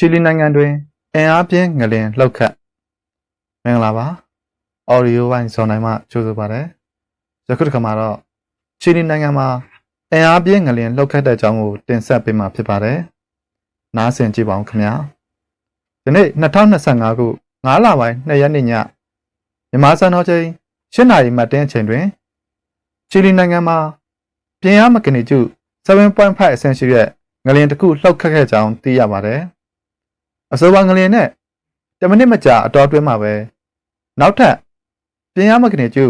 ချီလီနိုင်ငံတွင်အင်အားပြင်းငလင်လှုပ်ခတ်မင်္ဂလာပါအော်ဒီယိုဝိုင်းဇွန်နိုင်မှကြိုဆိုပါရစေယခုတစ်ခါမှာတော့ချီလီနိုင်ငံမှာအင်အားပြင်းငလင်လှုပ်ခတ်တဲ့အကြောင်းကိုတင်ဆက်ပေးမှာဖြစ်ပါတယ်နားဆင်ကြည့်ပါဦးခင်ဗျာဒီနေ့2025ခု9လပိုင်း2ရက်နေ့ညမြန်မာစံတော်ချိန်7နာရီမှတင်းအချိန်တွင်ချီလီနိုင်ငံမှာပြင်းအားမကနေကျ7.5အဆင့်ရှိတဲ့ငလင်တစ်ခုလှုပ်ခတ်ခဲ့ကြောင်းသိရပါတယ်။ အဆိုပါငလင်နဲ့10မိနစ်မကြာအတော်အတွင်းမှာပဲနောက်ထပ်ပြင်းအားမကနေကျ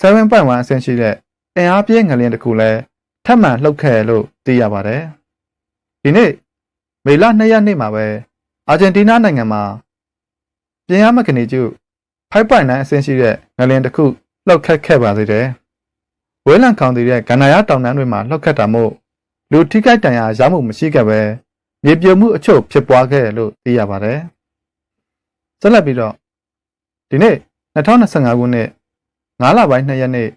7.1အဆင့်ရှိတဲ့အင်အားပြင်းငလင်တစ်ခုလည်းထပ်မံလှုပ်ခဲ့လို့သိရပါတယ်။ဒီနေ့မေလ2ရက်နေ့မှာပဲအာဂျင်တီးနားနိုင်ငံမှာပြင်းအားမကနေကျ5.9အဆင့်ရှိတဲ့ငလင်တစ်ခုလှုပ်ခတ်ခဲ့ပါသေးတယ်။ဝဲလံခေါင်တည်တဲ့ဂန္ဓာရတောင်တန်းတွေမှာလှုပ်ခတ်တာမို့လူထိခိုက်ဒဏ်ရာရမှုမရှိခဲ့ပဲ မြေပြိုမှုအချို့ဖြစ်ပွားခဲ့တယ်လို့သိရပါတယ်။ဆက်လက်ပြီးတော့ဒီနေ့2025ခုနှစ်9လပိုင်း2ရက်နေ့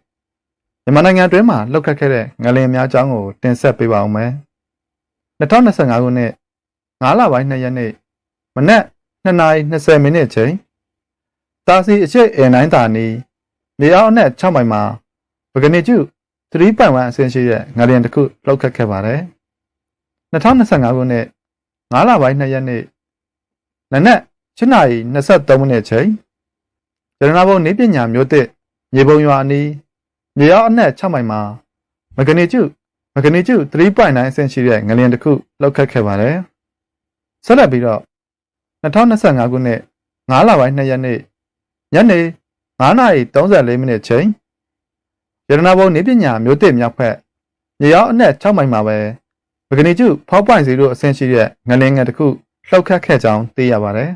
မြန်မာနိုင်ငံတွင်းမှာလှုပ်ခတ်ခဲ့တဲ့ငလင်များအကြောင်းကိုတင်ဆက်ပေးပါဦးမယ်။2025ခုနှစ်9လပိုင်း2ရက်နေ့မနက်2:20မိနစ်ချိန်တာစီအရှိတ်အင်တိုင်းတာနီမြေအောက်အနက်6မိုင်မှာပကနိကျု3.1အဆင့်ရှိတဲ့ငလျင်တစ်ခုလှုပ်ခတ်ခဲ့ပါတယ်။ 2025ခုနှစ်9လပိုင်း2ရက်နေ့နနက်7:23မိနစ်ချိန်ရတနာဘုံနေပညာမျိုးသစ်မြေပုံရွာအနီးမြေအောက်အနက်6မိုင်မှာမဂနီကျုမဂနီကျု3.9အဆင့်ရှိတဲ့ငလျင်တစ်ခုလှုပ်ခတ်ခဲ့ပါတယ်။ဆက်လက်ပြီးတော့2025ခုနှစ်9လပိုင်း2ရက်နေ့ညနေ9:34မိနစ်ချိန်ရတနာဘုံနေပညာမျိုးသစ်မြောက်ဖက်မြေရောက်အနက်6မိုင်မှာပဲမ ဂနီကျု4.0အဆင့်ရှိတဲ့ငလင်းငယ်တစ်ခုလှုပ်ခတ်ခဲ့ကြောင်းသိရပါတယ်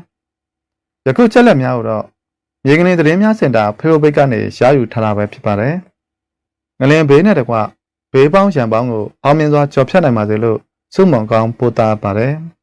။ယခုချက်လက်များကိုတော့မြေကလေးသတင်းများစင်တာဖေရိုဘိတ်ကနေရယူထားတာပဲဖြစ်ပါတယ်။ငလင်းဘေးနဲ့တကွဘေးပေါင်းရံပေါင်းကိုအောင်မြင်စွာကျော်ဖြတ်နိုင်ပါစေလို့ဆုမွန်ကောင်းပို့တာပါတယ်။